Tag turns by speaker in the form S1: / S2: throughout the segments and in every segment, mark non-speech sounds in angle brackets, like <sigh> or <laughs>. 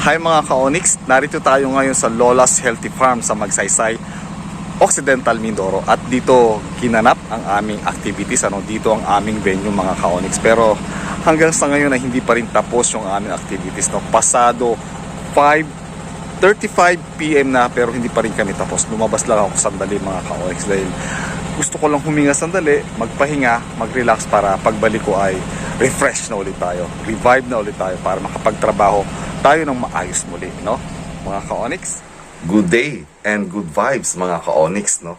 S1: Hi mga ka-Onyx, narito tayo ngayon sa Lola's Healthy Farm sa Magsaysay, Occidental Mindoro. At dito ginanap ang aming activities, ano, dito ang aming venue mga ka-Onyx. Pero hanggang sa ngayon ay hindi pa rin tapos yung aming activities no. Pasado 5.35pm na pero hindi pa rin kami tapos. Lumabas lang ako sandali mga ka-Onyx dahil gusto ko lang huminga sandali, magpahinga, mag-relax para pagbalik ko ay refresh na ulit tayo, revive na ulit tayo para makapagtrabaho tayo ng maayos muli, no? Mga ka-Onyx. Good day and good vibes mga ka-Onyx, no?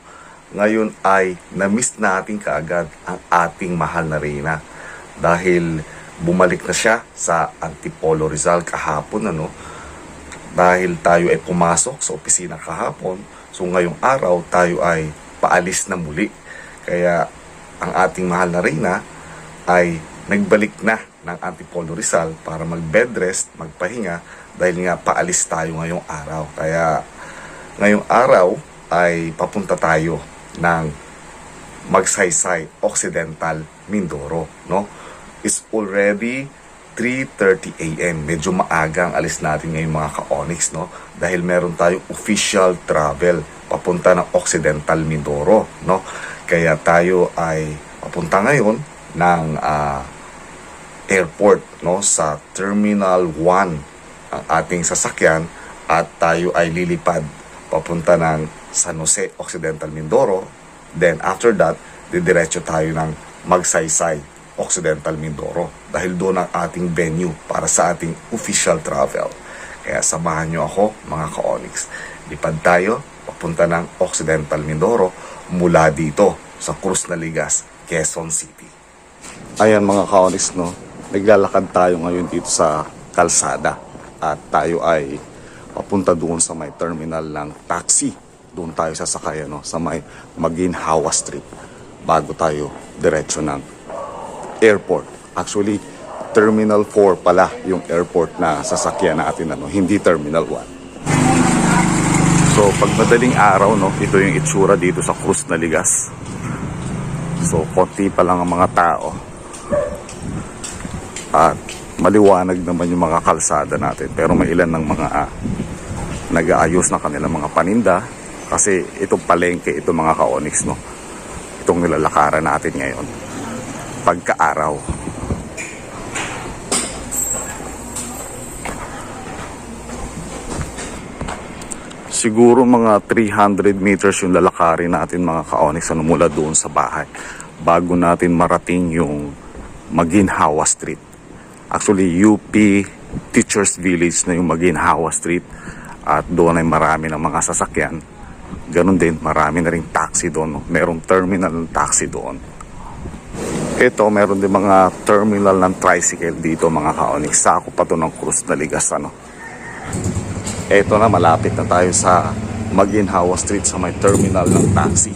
S1: Ngayon ay na-miss natin kaagad ang ating mahal na Reyna dahil bumalik na siya sa Antipolo Rizal kahapon, ano? Dahil tayo ay pumasok sa opisina kahapon, so ngayong araw tayo ay paalis na muli. Kaya ang ating mahal na Reyna ay nagbalik na ng Antipolo Rizal para mag-bed rest, magpahinga dahil nga paalis tayo ngayong araw. Kaya ngayong araw ay papunta tayo ng Magsaysay Occidental Mindoro, no? It's already 3.30 a.m. Medyo maaga ang alis natin ngayon mga ka-Onyx, no? Dahil meron tayong official travel papunta ng Occidental Mindoro, no? Kaya tayo ay papunta ngayon ng ah, airport no sa Terminal 1 ang ating sasakyan at tayo ay lilipad papunta ng San Jose Occidental Mindoro. Then after that didiretso tayo ng Magsaysay Occidental Mindoro dahil doon ang ating venue para sa ating official travel. Kaya samahan nyo ako mga ka-Onyx. Lipad tayo papunta ng Occidental Mindoro mula dito sa Cruz Naligas, Quezon City. Ayan mga ka-Onyx, no? Naglalakad tayo ngayon dito sa kalsada at tayo ay papunta doon sa may terminal ng taxi. Doon tayo sasakay no? sa may Maginhawa Street bago tayo diretso ng airport. Actually, Terminal 4 pala yung airport na sasakyan natin, ano? hindi Terminal 1. So, pag madaling araw, no, ito yung itsura dito sa Cruz Naligas. So, konti pa lang ang mga tao. At maliwanag naman yung mga kalsada natin. Pero may ilan ng mga ah, nag-aayos na kanilang mga paninda. Kasi itong palengke, itong mga ka-onyx, no? Itong nilalakaran natin ngayon. Pagkaaraw. Siguro mga 300 meters yung lalakarin natin mga ka-onyx ano, mula doon sa bahay bago natin marating yung Maginhawa Street. Actually, UP Teachers Village na yung Maginhawa Street at doon ay marami ng mga sasakyan. Ganon din, marami na rin taxi doon. Merong terminal ng taxi doon. Ito, meron din mga terminal ng tricycle dito mga ka-onyx. Sako pa to ng Cruz na Ligas. Ano? Ito na, malapit na tayo sa Maginhawa Street sa may terminal ng taxi.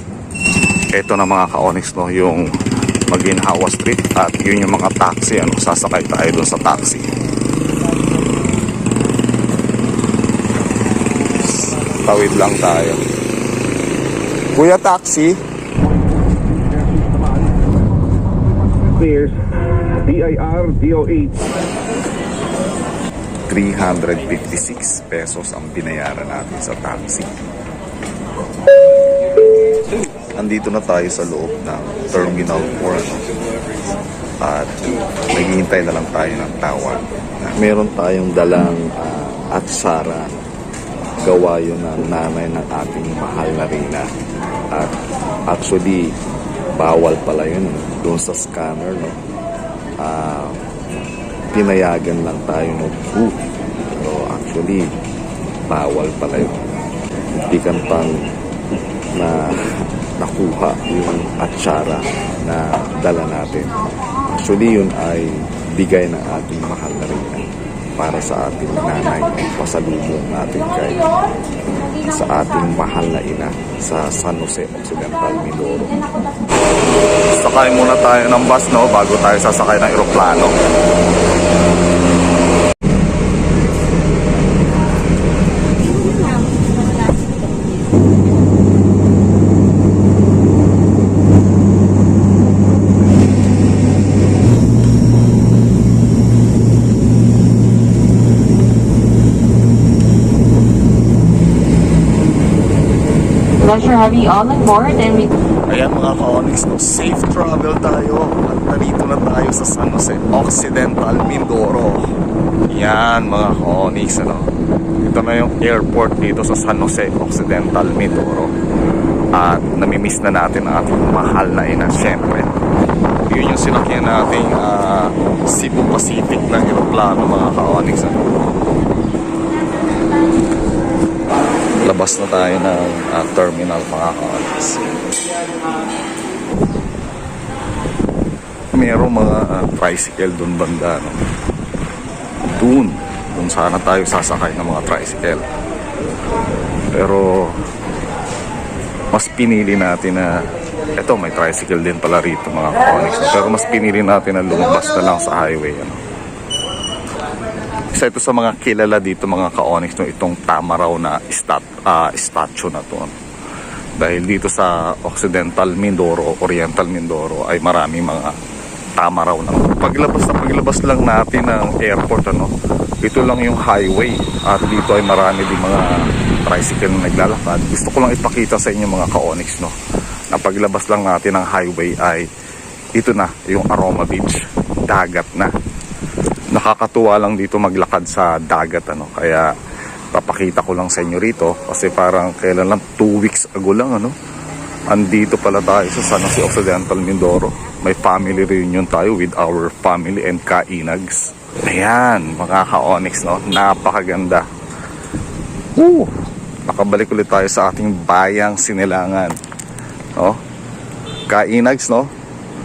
S1: Ito na mga ka-onyx, no, yung Maginhawa Street at yun yung mga taxi, ano, sasakay tayo doon sa taxi. Tawid lang tayo. Kuya Taxi,
S2: Clears. DIR DOH.
S1: 356 pesos ang binayaran natin sa taxi. Andito na tayo sa loob ng Terminal 4 ano? at naghihintay na lang tayo ng tawag. Meron tayong dalang uh, atsara gawa yun ng nanay ng ating mahal na Rina. At actually, bawal pala yun doon sa scanner. No? Ah, pinayagan lang tayo ng booth. So actually, bawal pala yun. Hindi kan pang na nakuha yung atsara na dala natin. Actually, yun ay bigay ng ating mahal na rin para sa ating nanay pasalubong natin kay sa ating mahal na ina sa San Jose Occidental, Mindoro. Sakay muna tayo ng bus no bago tayo sasakay ng eroplano.
S3: Pleasure having you all on board and we
S1: Ayan mga ka-Onyx, no? safe travel tayo. At narito na tayo sa San Jose Occidental, Mindoro. Yan mga ka-Onyx, ano? Ito na yung airport dito sa San Jose Occidental, Mindoro. At namimiss na natin ang ating mahal na ina, syempre. Yun yung sinakyan nating ah, Cebu Pacific ng aeroplano mga ka-Onyx. Ano? Labas na tayo ng ah, terminal mga ka-Onyx. Merong mga ah, tricycle doon banda. No? Doon. Doon sana tayo sasakay ng mga tricycle. Pero mas pinili natin na eto may tricycle din pala rito mga ka-Onyx. Pero mas pinili natin na lumabas na lang sa highway. Ano? Isa ito sa mga kilala dito mga ka-Onyx no, itong tama raw na stat, ah, statue na to. ano. Dahil dito sa Occidental Mindoro, Oriental Mindoro ay marami mga tama raw na. Paglabas na paglabas lang natin ng airport ano, ito lang yung highway at dito ay marami din mga tricycle na naglalakad. Gusto ko lang ipakita sa inyo mga ka-Onyx no, na paglabas lang natin ng highway ay ito na yung Aroma Beach, dagat na nakakatuwa lang dito maglakad sa dagat ano. Kaya papakita ko lang sa inyo rito kasi parang kailan lang 2 weeks ago lang ano. Andito pala tayo sa San Jose Occidental Mindoro. May family reunion tayo with our family and kainags. Ayan mga ka-onyx no? Napakaganda. Woo! nakabalik ulit tayo sa ating bayang sinilangan no? Kainags no?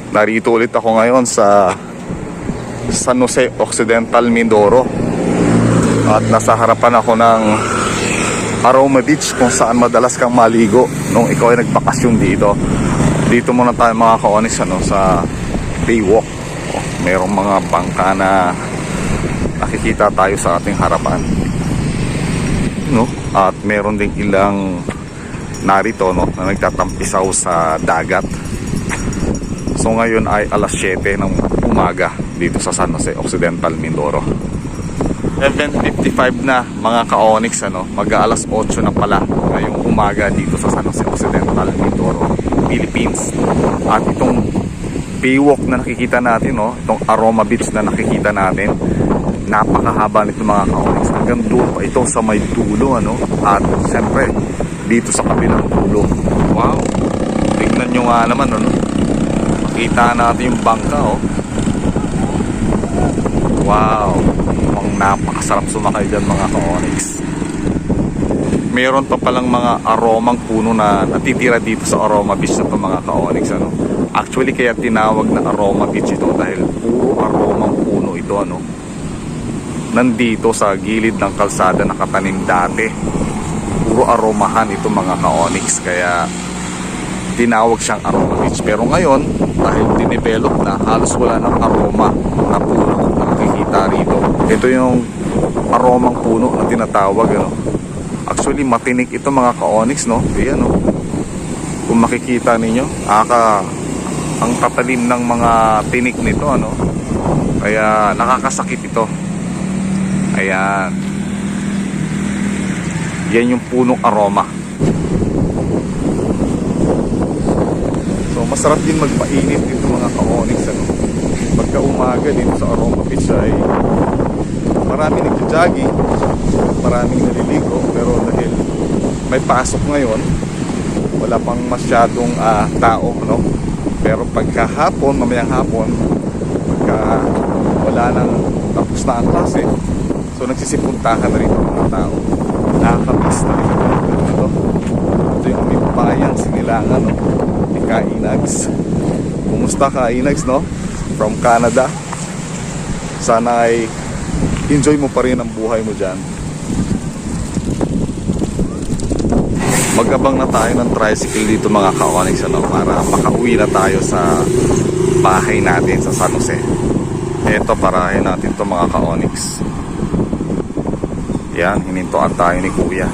S1: Narito ulit ako ngayon sa San Jose Occidental Mindoro. At nasa harapan ako ng Aroma Beach kung saan madalas kang maligo nung ikaw ay nagbakasyon dito. Dito muna tayo mga kaonis ano, sa Baywalk oh, merong mga bangka na nakikita tayo sa ating harapan. No? at meron ding ilang narito no, na nagtatampisaw sa dagat. So ngayon ay alas 7 ng umaga dito sa San Jose Occidental Mindoro. 7.55 na mga ka-Onyx ano, mag-aalas 8 na pala ngayong umaga dito sa San Jose Occidental Mindoro, Philippines. At itong Baywalk na nakikita natin, no, itong Aroma Beach na nakikita natin, napakahaba nito mga ka-Onyx. Hanggang doon pa ito sa may dulo, ano, at siyempre dito sa kabilang dulo. Wow! Tignan nyo nga naman, ano, Kita natin yung bangka, oh. Wow. Mukhang napakasarap sumakay dyan, mga ka-onyx. Meron pa palang mga aromang puno na natitira dito sa Aroma Beach na to, mga ka-onyx, ano. Actually, kaya tinawag na Aroma Beach ito dahil puro aromang puno ito, ano. Nandito sa gilid ng kalsada nakatanim dati. Puro aromahan ito, mga ka-onyx. Kaya tinawag siyang aroma beach. Pero ngayon, dahil dinevelop na, halos wala ng aroma na puno nakikita rito. Ito yung aromang puno na tinatawag. Ano? Actually, matinik ito mga ka-onyx, no? Ayan, no? Kung makikita ninyo, aka ang tatalim ng mga tinik nito, ano? Kaya nakakasakit ito. Ayan. Yan yung punong aroma. So masarap din magpainit dito mga ka-onyx ano. Pagka umaga dito sa Aroma Beach ay marami nagja-jogging, maraming naliligo pero dahil may pasok ngayon, wala pang masyadong ah, tao no. Pero pagka hapon, mamayang hapon, pagka wala nang tapos na ang klase, so nagsisipuntahan na rin ang mga tao. Nakakamiss na rin ito. Ito, ito yung aming bayang sinilangan no ni Kainags. Kumusta Kainags, no? From Canada. Sana ay enjoy mo pa rin ang buhay mo dyan. Magabang na tayo ng tricycle dito mga ka-onyx ano, para makauwi na tayo sa bahay natin sa San Jose. Eto, parahin natin to mga ka-onyx. Yan, hinintuan tayo ni Kuya.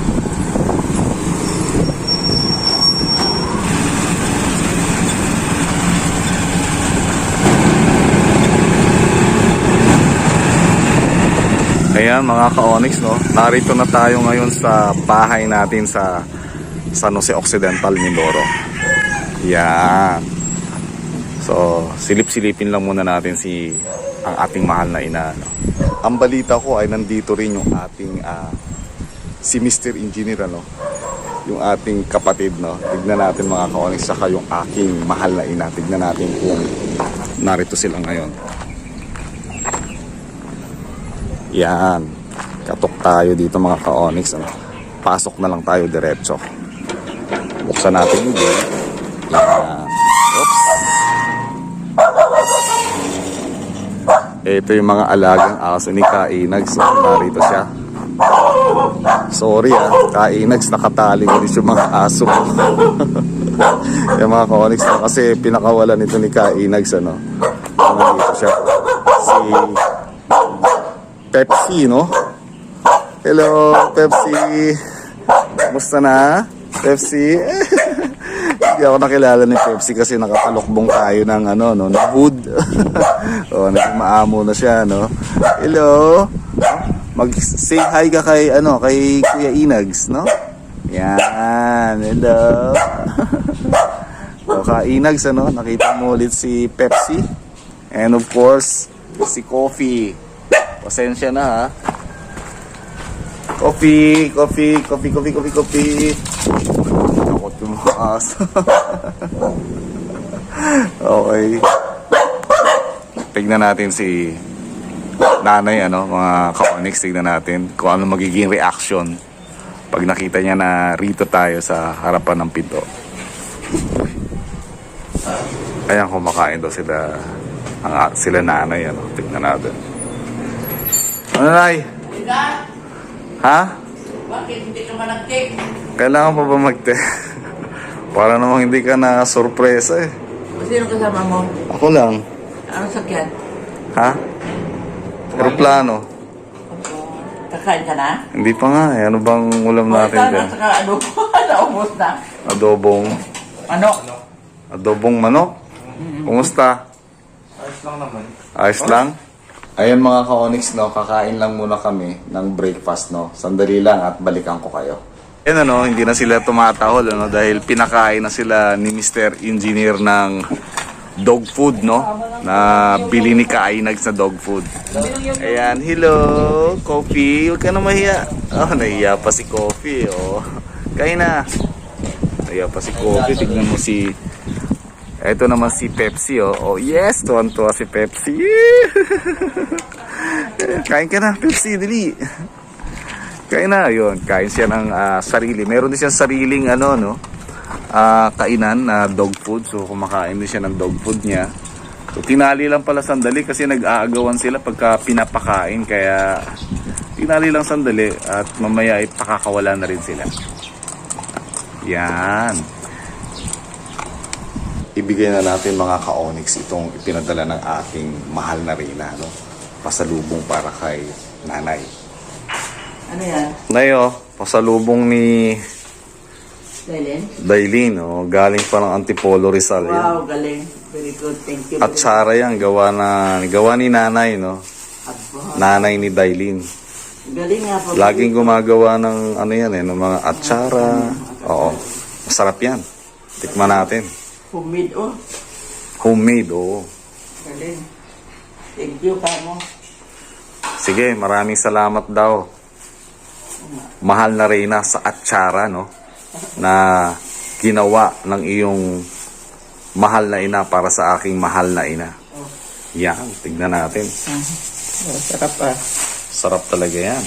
S1: Ayan mga ka-onyx no, narito na tayo ngayon sa bahay natin sa San Jose Occidental, Mindoro. Yan. So, silip-silipin lang muna natin si ang ating mahal na ina. No? Ang balita ko ay nandito rin yung ating ah, si Mr. Engineer ano yung ating kapatid no tignan natin mga kaonis saka yung aking mahal na ina tignan natin kung narito sila ngayon yan. Katok tayo dito mga kaonix ano? pasok na lang tayo diretso. Buksan natin yung gate. Yan. Oops. Ito yung mga alagang aso ni Kainag so narito siya. Sorry ah, kainags nakatali ko yung mga aso. Ko. <laughs> yung mga kaonix na kasi pinakawalan nito ni kainags ano. Nandito siya. Si Pepsi, no? Hello, Pepsi. Kumusta na? Pepsi? <laughs> Hindi ako nakilala ni Pepsi kasi nakatalokbong tayo ng ano, no, ng hood. <laughs> oh, naging maamo na siya, no? Hello? Mag-say hi ka kay, ano, kay Kuya Inags, no? Yan, hello. so, <laughs> ka Inags, ano, nakita mo ulit si Pepsi. And of course, si Coffee. Pasensya na, ha? Coffee, coffee, coffee, coffee, coffee, coffee. Takot yung mga aso. <laughs> okay. Tignan natin si nanay, ano, mga ka-onyx, tignan natin kung ano magiging reaction pag nakita niya na rito tayo sa harapan ng pinto. Ayan, kumakain daw sila, ang, sila nanay, ano, tignan natin. Ano, nay? Ha?
S4: Bakit hindi ka managtik?
S1: Kailangan pa ba magte? <laughs> Para namang hindi ka na sorpresa eh.
S4: Sino kasama mo?
S1: Ako lang.
S4: Ano sakyan?
S1: Ha? Aeroplano.
S4: Kakain ka na?
S1: Hindi pa nga eh. Ano bang ulam natin dyan?
S4: Saka ano? <laughs> Naubos na.
S1: Adobong.
S4: Ano?
S1: Adobong manok. Kumusta? Ayos lang naman. Ayos lang? Ayan mga ka-onyx, no, kakain lang muna kami ng breakfast, no. Sandali lang at balikan ko kayo. Yan ano, hindi na sila tumatahol, ano, dahil pinakain na sila ni Mr. Engineer ng dog food, no, na bili ni Kainag sa dog food. Ayan, hello, Coffee, huwag ka na mahiya. Oh, nahiya pa si Coffee, oh. Kain na. Nahiya pa si Coffee, tignan mo si ito naman si Pepsi, oh. Oh, yes! Tuwan-tuwa si Pepsi. <laughs> kain ka na, Pepsi, dali. Kain na, yun. Kain siya ng ah, sarili. Meron din siyang sariling, ano, no? ah, kainan na dog food. So, kumakain din siya ng dog food niya. So, tinali lang pala sandali kasi nag-aagawan sila pagka pinapakain. Kaya, tinali lang sandali at mamaya ay pakakawala na rin sila. Yan ibigay na natin mga ka-onyx itong ipinadala ng aking mahal na Reyna, no? Pasalubong para kay nanay.
S4: Ano yan?
S1: Nayo, pasalubong ni
S4: Lelen?
S1: Dailin, no? Galing pa ng Antipolo Rizal. yan.
S4: Wow, galing. Very good. Thank you.
S1: At Sara yan, gawa, na, gawa ni nanay, no?
S4: Aba,
S1: Nanay ni Dailin.
S4: Galing nga po.
S1: Laging gumagawa ng ano yan, eh, ng mga atsara. Oo. Masarap yan. Tikman natin.
S4: Humid, oh.
S1: Homemade, oo.
S4: Galing. Thank you, kamo.
S1: Sige, maraming salamat daw. Mahal na Reyna sa atsara, no? Na ginawa ng iyong mahal na ina para sa aking mahal na ina. Yan, tignan natin.
S4: Oh, sarap ah.
S1: Sarap talaga yan.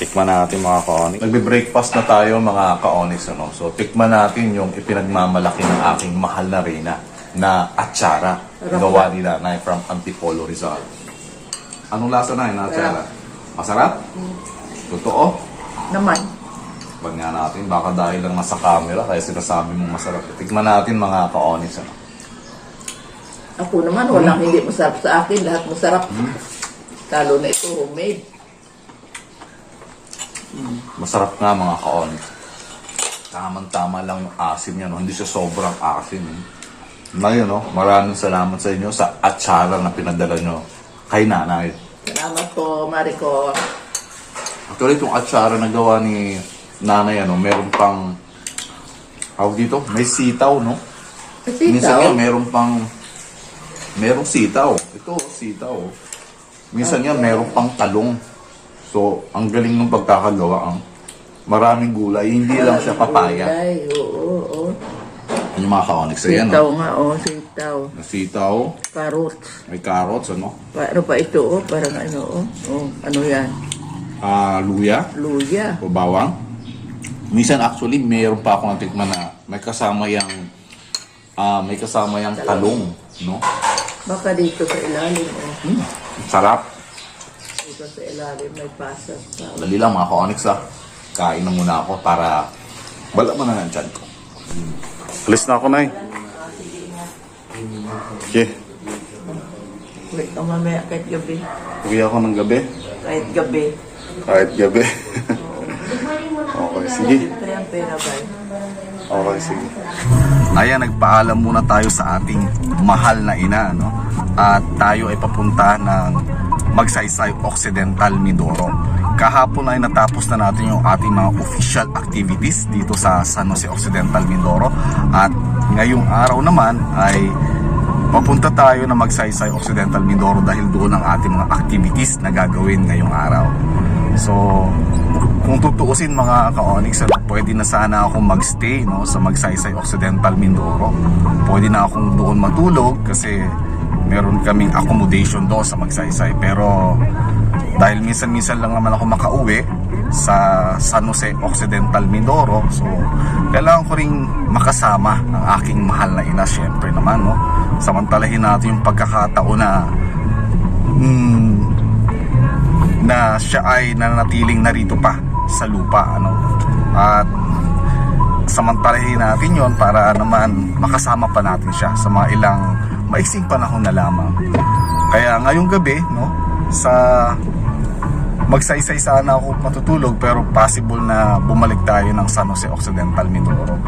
S1: Tikman natin mga ka-onyx. Nagbe-breakfast na tayo mga ka-onyx. Ano? So, tikman natin yung ipinagmamalaki ng aking mahal na Reyna na atsara. Gawa nila na from Antipolo Rizal. Anong lasa na yun, atsara? Masarap? Totoo?
S4: Naman.
S1: Wag nga natin, baka dahil lang nasa camera kaya sinasabi mong masarap. Tikman natin mga ka-onyx. Ano?
S4: Ako naman, walang hindi masarap sa akin. Lahat masarap. Talo na ito, homemade.
S1: Masarap nga mga ka-onyx. Tamang-tama lang yung asin niya, no? hindi siya sobrang asin. Eh. Ngayon, no? maraming salamat sa inyo sa atsara na pinadala nyo kay nanay.
S4: Salamat po, Mariko.
S1: Actually, itong atsara na gawa ni nanay, ano, meron pang Tawag dito, may sitaw, no?
S4: Kasi
S1: Minsan
S4: ikaw,
S1: nga, meron pang, merong sitaw. Ito, sitaw. Minsan nga, meron pang talong. So, ang galing ng pagkakagawa, ang maraming gulay. Hindi lang siya papaya.
S4: Gulay, Oo, oo.
S1: Yung mga ka-onyx, ayan,
S4: Sitaw
S1: no?
S4: nga, oh, sitaw.
S1: Sitaw,
S4: Carrots.
S1: may carrots, ano?
S4: Ano pa ito, oh? Parang ano, oh. oh ano yan?
S1: Ah, luya,
S4: Luya.
S1: o bawang. Minsan actually, mayroon pa ako natikman na may kasama yung ah may kasama yung talong, no?
S4: Baka dito sa ilalim, oh.
S1: Sarap.
S4: Dito sa ilalim may pasas pa.
S1: Dali lang mga ka-onyx ah. Kain na muna ako para wala man na ng tiyan ko. Alis na ako, Nay. Okay.
S4: Wait ka mamaya kahit gabi.
S1: Uwi ako ng gabi.
S4: Kahit gabi.
S1: Kahit gabi. <laughs> okay, sige.
S4: Siyempre ang pera ba?
S1: Okay, sige. Ayan, nagpaalam muna tayo sa ating mahal na ina, no? At tayo ay papunta ng Magsaysay Occidental Mindoro. Kahapon ay natapos na natin yung ating mga official activities dito sa San Jose Occidental Mindoro. At ngayong araw naman ay papunta tayo na Magsaysay Occidental Mindoro dahil doon ang ating mga activities na gagawin ngayong araw. So, kung tutuusin mga ka-Onyx, ano, pwede na sana ako magstay no, sa Magsaysay Occidental Mindoro. Pwede na akong doon matulog kasi meron kaming accommodation doon sa Magsaysay. Pero dahil minsan-minsan lang naman ako makauwi sa San Jose Occidental Mindoro, so kailangan ko ring makasama ang aking mahal na ina syempre naman. No? Samantalahin natin yung pagkakataon na mm, na siya ay nanatiling narito pa sa lupa ano? At samantalahin natin yon para naman makasama pa natin siya sa mga ilang maiksing panahon na lamang. Kaya ngayong gabi no sa magsaysay sana ako matutulog pero possible na bumalik tayo ng San Jose Occidental Mindoro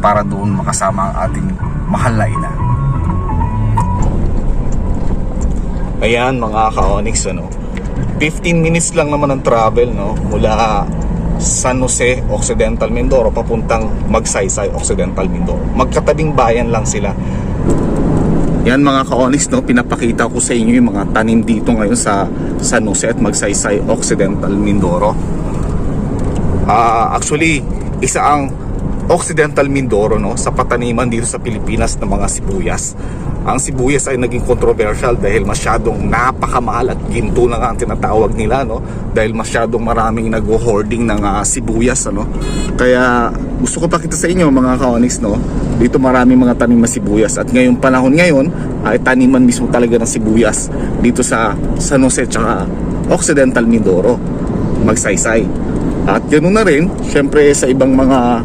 S1: para doon makasama ang ating mahal na ina. Ayan mga ka-Onyx ano. 15 minutes lang naman ang travel no mula San Jose Occidental Mindoro papuntang Magsaysay Occidental Mindoro. Magkatabing bayan lang sila. Yan mga ka-Onyx no, pinapakita ko sa inyo yung mga tanim dito ngayon sa San Jose at Magsaysay Occidental Mindoro. Ah, actually, isa ang Occidental Mindoro no sa pataniman dito sa Pilipinas ng mga sibuyas. Ang sibuyas ay naging controversial dahil masyadong napakamahal at ginto na nga ang tinatawag nila no dahil masyadong maraming nag-hoarding ng ah, sibuyas ano. Kaya gusto ko pakita sa inyo mga ka-onyx no. Dito maraming mga tanim na sibuyas at ngayong panahon ngayon ay taniman mismo talaga ng sibuyas dito sa San Jose tsaka Occidental Mindoro magsaysay. At ganoon na rin, syempre sa ibang mga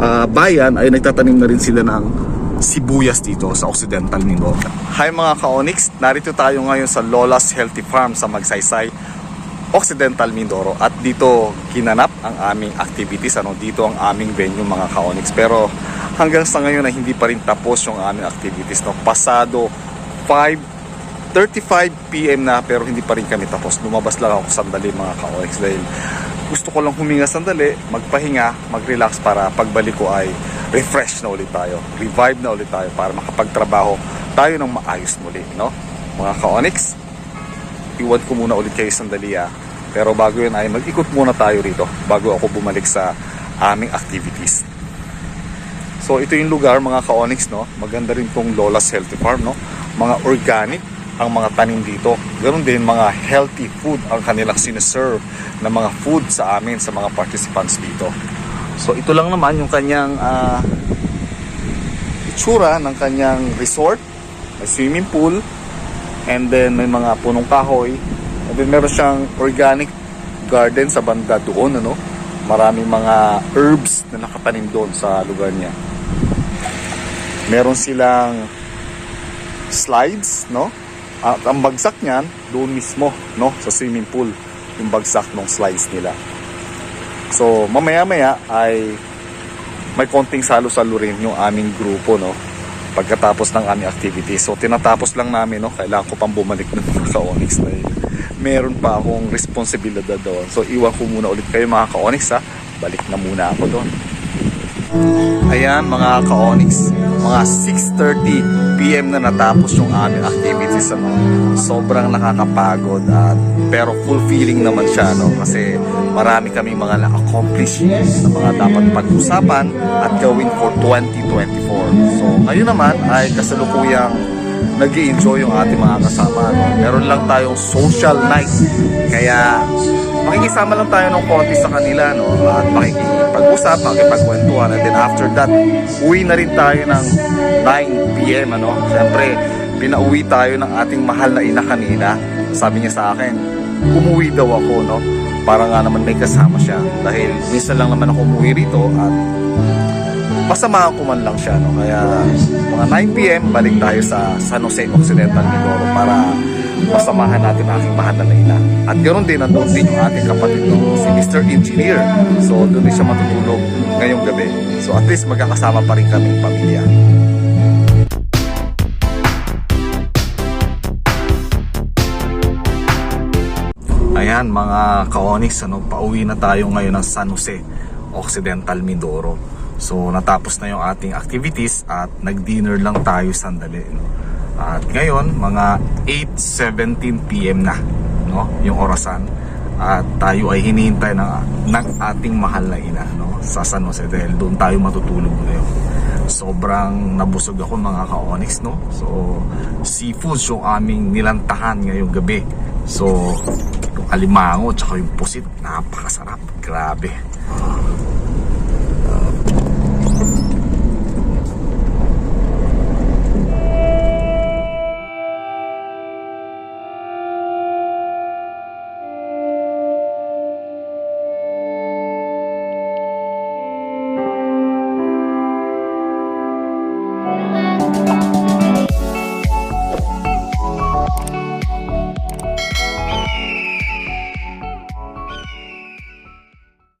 S1: ah, bayan ay nagtatanim na rin sila ng sibuyas dito sa Occidental Mindoro. Hi mga ka-Onyx, narito tayo ngayon sa Lola's Healthy Farm sa Magsaysay, Occidental Mindoro. At dito kinanap ang aming activities. Ano dito ang aming venue mga ka-Onyx. Pero hanggang sa ngayon ay hindi pa rin tapos yung aming activities no? Pasado 5:35 PM na pero hindi pa rin kami tapos. Lumabas lang ako sandali mga ka-Onyx dahil gusto ko lang huminga sandali magpahinga mag-relax para pagbalik ko ay refresh na ulit tayo revive na ulit tayo para makapagtrabaho tayo ng maayos muli no mga ka-Onyx iwan ko muna ulit kayo sandali ah. Pero bago yun ay mag-ikot muna tayo rito bago ako bumalik sa aming activities. So ito yung lugar mga ka-onyx no. Maganda rin tong Lola's Healthy Farm no. Mga organic ang mga tanim dito. Ganon din mga healthy food ang kanilang sineserve na mga food sa amin sa mga participants dito. So ito lang naman yung kanyang ah, itsura ng kanyang resort. May swimming pool, and then may mga punong kahoy. And then meron siyang organic garden sa banda doon ano? Maraming mga herbs na nakatanim doon sa lugar niya. Meron silang slides no? At ang bagsak niyan doon mismo no? Sa swimming pool yung bagsak ng slides nila so mamaya maya ay may konting salo-salo rin yung aming grupo no pagkatapos ng aming activity. So tinatapos lang namin no, kailangan ko pang bumalik ng mga ka-Onyx dahil meron pa akong responsibilidad doon. So iwan ko muna ulit kayo mga ka-Onyx ha. Balik na muna ako doon. Ayan mga ka-Onyx, mga 6.30 PM na natapos yung aming activities. Ano. Sobrang nakakapagod at pero fulfilling naman siya no? kasi marami kaming mga na-accomplish na mga dapat pag-usapan at gawin for 2024. So ngayon naman ay kasalukuyang nag enjoy yung ating mga kasama. No? Meron lang tayong social night. Kaya makikisama lang tayo ng konti sa kanila no? at makikipag-usap, makikipagkwentuhan and then after that, uwi na rin tayo ng 9pm ano? Siyempre, pinauwi tayo ng ating mahal na ina kanina. Sabi niya sa akin, umuwi daw ako no? para nga naman may kasama siya dahil minsan lang naman ako umuwi rito at masamahan ko man lang siya no? Kaya mga 9pm balik tayo sa San Jose Occidental Mindoro para masamahan natin ang aking mahal na ina at ganoon din nandun din yung ating kapatid no, si Mr. Engineer. So doon din siya matutulog ngayong gabi. So at least magkakasama pa rin kaming pamilya. Ayan mga ka-Onyx, ano, pauwi na tayo ngayon ng San Jose, Occidental Mindoro. So natapos na yung ating activities at nag-dinner lang tayo sandali. No? At ngayon, mga 8.17pm na no? yung orasan. At tayo ay hinihintay ng, ng ating mahal na ina no? sa San Jose dahil doon tayo matutulog ngayon. Sobrang nabusog ako mga ka-Onyx. No? So seafoods yung aming nilantahan ngayong gabi. So yung alimango tsaka yung pusit napakasarap grabe